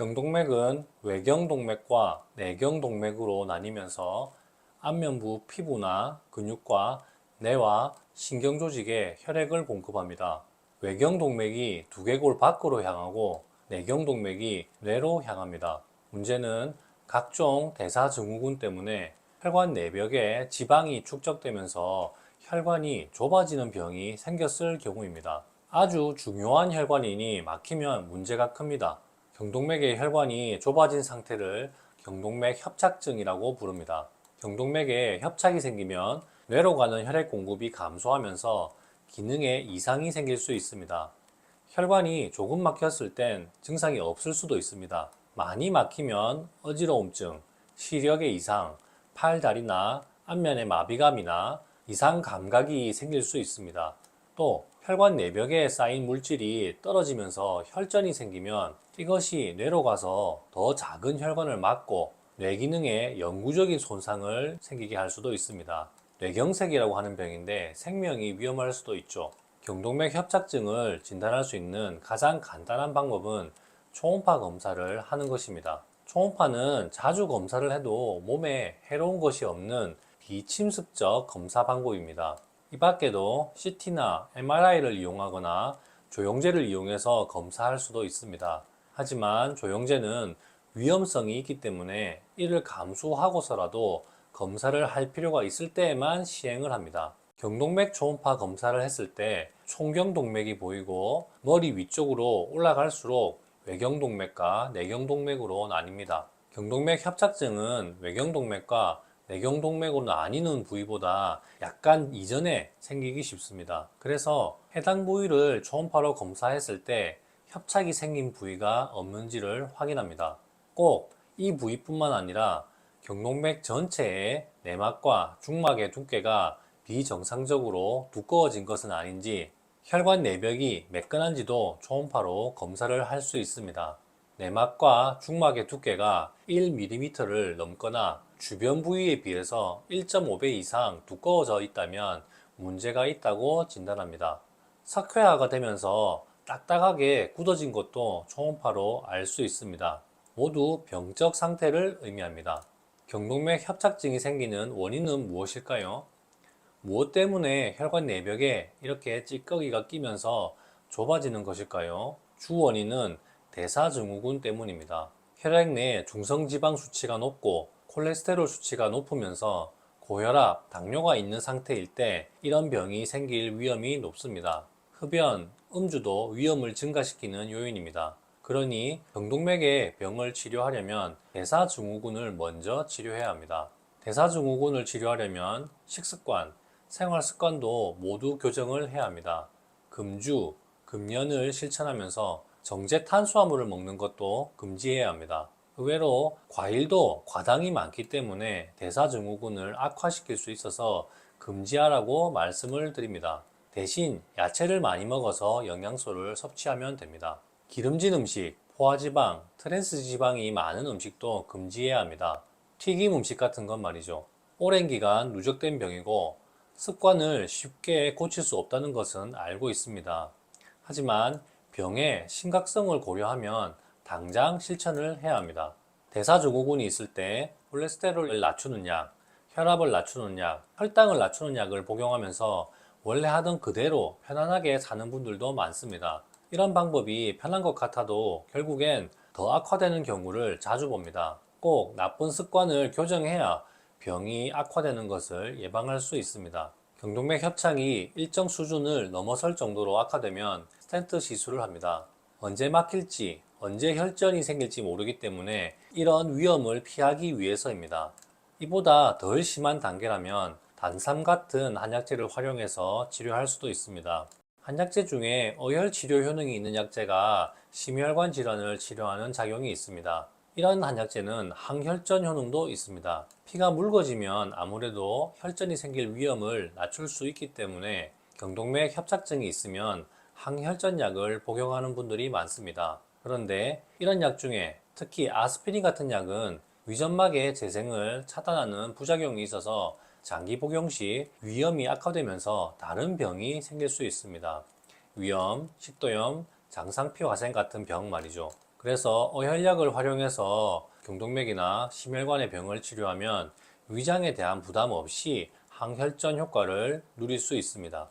경동맥은 외경동맥과 내경동맥으로 나뉘면서 안면부 피부나 근육과 뇌와 신경 조직에 혈액을 공급합니다. 외경동맥이 두개골 밖으로 향하고 내경동맥이 뇌로 향합니다. 문제는 각종 대사증후군 때문에 혈관 내벽에 지방이 축적되면서 혈관이 좁아지는 병이 생겼을 경우입니다. 아주 중요한 혈관이니 막히면 문제가 큽니다. 경동맥의 혈관이 좁아진 상태를 경동맥 협착증이라고 부릅니다. 경동맥에 협착이 생기면 뇌로 가는 혈액 공급이 감소하면서 기능에 이상이 생길 수 있습니다. 혈관이 조금 막혔을 땐 증상이 없을 수도 있습니다. 많이 막히면 어지러움증, 시력의 이상, 팔, 다리나 안면의 마비감이나 이상 감각이 생길 수 있습니다. 또 혈관 내벽에 쌓인 물질이 떨어지면서 혈전이 생기면 이것이 뇌로 가서 더 작은 혈관을 막고 뇌 기능에 영구적인 손상을 생기게 할 수도 있습니다. 뇌경색이라고 하는 병인데 생명이 위험할 수도 있죠. 경동맥 협착증을 진단할 수 있는 가장 간단한 방법은 초음파 검사를 하는 것입니다. 초음파는 자주 검사를 해도 몸에 해로운 것이 없는 비침습적 검사 방법입니다. 이 밖에도 CT나 MRI를 이용하거나 조영제를 이용해서 검사할 수도 있습니다. 하지만 조영제는 위험성이 있기 때문에 이를 감수하고서라도 검사를 할 필요가 있을 때에만 시행을 합니다. 경동맥 초음파 검사를 했을 때 총경동맥이 보이고 머리 위쪽으로 올라갈수록 외경동맥과 내경동맥으로 나뉩니다. 경동맥 협착증은 외경동맥과 내경동맥으로 나뉘는 부위보다 약간 이전에 생기기 쉽습니다. 그래서 해당 부위를 초음파로 검사했을 때 협착이 생긴 부위가 없는지를 확인합니다. 꼭 이 부위뿐만 아니라 경동맥 전체의 내막과 중막의 두께가 비정상적으로 두꺼워진 것은 아닌지 혈관 내벽이 매끈한지도 초음파로 검사를 할 수 있습니다. 내막과 중막의 두께가 1mm를 넘거나 주변 부위에 비해서 1.5배 이상 두꺼워져 있다면 문제가 있다고 진단합니다. 석회화가 되면서 딱딱하게 굳어진 것도 초음파로 알 수 있습니다. 모두 병적 상태를 의미합니다. 경동맥 협착증이 생기는 원인은 무엇일까요? 무엇 때문에 혈관 내벽에 이렇게 찌꺼기가 끼면서 좁아지는 것일까요? 주 원인은 대사증후군 때문입니다. 혈액 내 중성지방 수치가 높고 콜레스테롤 수치가 높으면서 고혈압, 당뇨가 있는 상태일 때 이런 병이 생길 위험이 높습니다. 흡연, 음주도 위험을 증가시키는 요인입니다. 그러니 경동맥의 병을 치료하려면 대사증후군을 먼저 치료해야 합니다. 대사증후군을 치료하려면 식습관, 생활 습관도 모두 교정을 해야 합니다. 금주, 금연을 실천하면서 정제 탄수화물을 먹는 것도 금지해야 합니다. 의외로 과일도 과당이 많기 때문에 대사증후군을 악화시킬 수 있어서 금지하라고 말씀을 드립니다. 대신 야채를 많이 먹어서 영양소를 섭취하면 됩니다. 기름진 음식, 포화지방, 트랜스지방이 많은 음식도 금지해야 합니다. 튀김 음식 같은 건 말이죠. 오랜 기간 누적된 병이고 습관을 쉽게 고칠 수 없다는 것은 알고 있습니다. 하지만 병의 심각성을 고려하면 당장 실천을 해야 합니다. 대사증후군이 있을 때 콜레스테롤을 낮추는 약, 혈압을 낮추는 약, 혈당을 낮추는 약을 복용하면서 원래 하던 그대로 편안하게 사는 분들도 많습니다. 이런 방법이 편한 것 같아도 결국엔 더 악화되는 경우를 자주 봅니다. 꼭 나쁜 습관을 교정해야 병이 악화되는 것을 예방할 수 있습니다. 경동맥 협착이 일정 수준을 넘어설 정도로 악화되면 스텐트 시술을 합니다. 언제 막힐지, 언제 혈전이 생길지 모르기 때문에 이런 위험을 피하기 위해서입니다. 이보다 덜 심한 단계라면 단삼 같은 한약재를 활용해서 치료할 수도 있습니다. 한약재 중에 어혈 치료 효능이 있는 약재가 심혈관 질환을 치료하는 작용이 있습니다. 이런 한약재는 항혈전 효능도 있습니다. 피가 묽어지면 아무래도 혈전이 생길 위험을 낮출 수 있기 때문에 경동맥 협착증이 있으면 항혈전약을 복용하는 분들이 많습니다. 그런데 이런 약 중에 특히 아스피린 같은 약은 위점막의 재생을 차단하는 부작용이 있어서 장기 복용 시 위염이 악화되면서 다른 병이 생길 수 있습니다. 위염, 식도염, 장상피 화생 같은 병 말이죠. 그래서 어혈약을 활용해서 경동맥이나 심혈관의 병을 치료하면 위장에 대한 부담 없이 항혈전 효과를 누릴 수 있습니다.